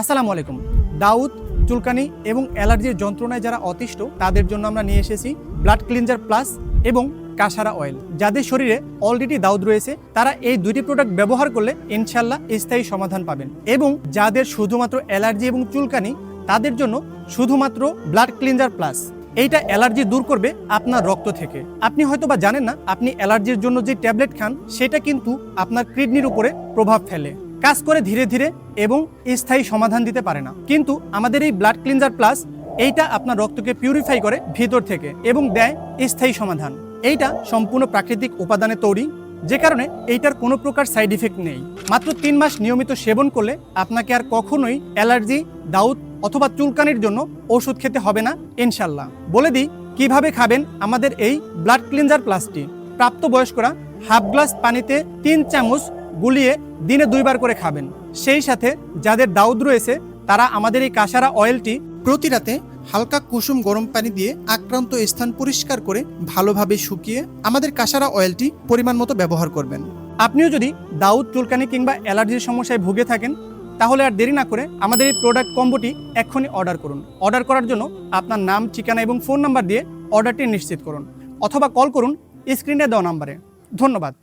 আসসালামু আলাইকুম। দাউদ, চুলকানি এবং অ্যালার্জির যন্ত্রণায় যারা অতিষ্ঠ, তাদের জন্য আমরা নিয়ে এসেছি ব্লাড ক্লিনজার প্লাস এবং কাসারা অয়েল। যাদের শরীরে অলরেডি দাউদ রয়েছে, তারা এই দুইটি প্রোডাক্ট ব্যবহার করলে ইনশাল্লাহ স্থায়ী সমাধান পাবেন এবং যাদের শুধুমাত্র অ্যালার্জি এবং চুলকানি, তাদের জন্য শুধুমাত্র ব্লাড ক্লিনজার প্লাস। এইটা অ্যালার্জি দূর করবে আপনার রক্ত থেকে। আপনি হয়তো বা জানেন না, আপনি অ্যালার্জির জন্য যে ট্যাবলেট খান, সেটা কিন্তু আপনার কিডনির উপরে প্রভাব ফেলে। কাজ করে ধীরে ধীরে এবং স্থায়ী সমাধান দিতে পারে না। কিন্তু আমাদের এই ব্লাড ক্লিনজার প্লাস এইটা আপনার রক্তকে পিউরিফাই করে ভিতর থেকে এবং দেয় স্থায়ী সমাধান। এইটা সম্পূর্ণ প্রাকৃতিক উপাদানে তৈরি, যে কারণে এইটার কোনো প্রকার সাইড ইফেক্ট নেই। মাত্র তিন মাস নিয়মিত সেবন করলে আপনাকে আর কখনোই অ্যালার্জি, দাউদ অথবা চুলকানির জন্য ওষুধ খেতে হবে না ইনশাল্লাহ বলে দিই, কীভাবে খাবেন আমাদের এই ব্লাড ক্লিনজার প্লাসটি প্রাপ্তবয়স্করা হাফ গ্লাস পানিতে তিন চামচ গুলিয়ে দিনে দুইবার করে খাবেন। সেই সাথে যাদের দাউদ রয়েছে, তারা আমাদের এই কাসারা অয়েলটি প্রতি রাতে হালকা কুসুম গরম পানি দিয়ে আক্রান্ত স্থান পরিষ্কার করে ভালোভাবে শুকিয়ে আমাদের কাসারা অয়েলটি পরিমাণ মতো ব্যবহার করবেন। আপনিও যদি দাউদ চুলকানি কিংবা অ্যালার্জির সমস্যায় ভুগে থাকেন, তাহলে আর দেরি না করে আমাদের এই প্রোডাক্ট কম্বোটি এক্ষুনি অর্ডার করুন। অর্ডার করার জন্য আপনার নাম, ঠিকানা এবং ফোন নাম্বার দিয়ে অর্ডারটি নিশ্চিত করুন, অথবা কল করুন স্ক্রিনে দেওয়া নাম্বারে। ধন্যবাদ।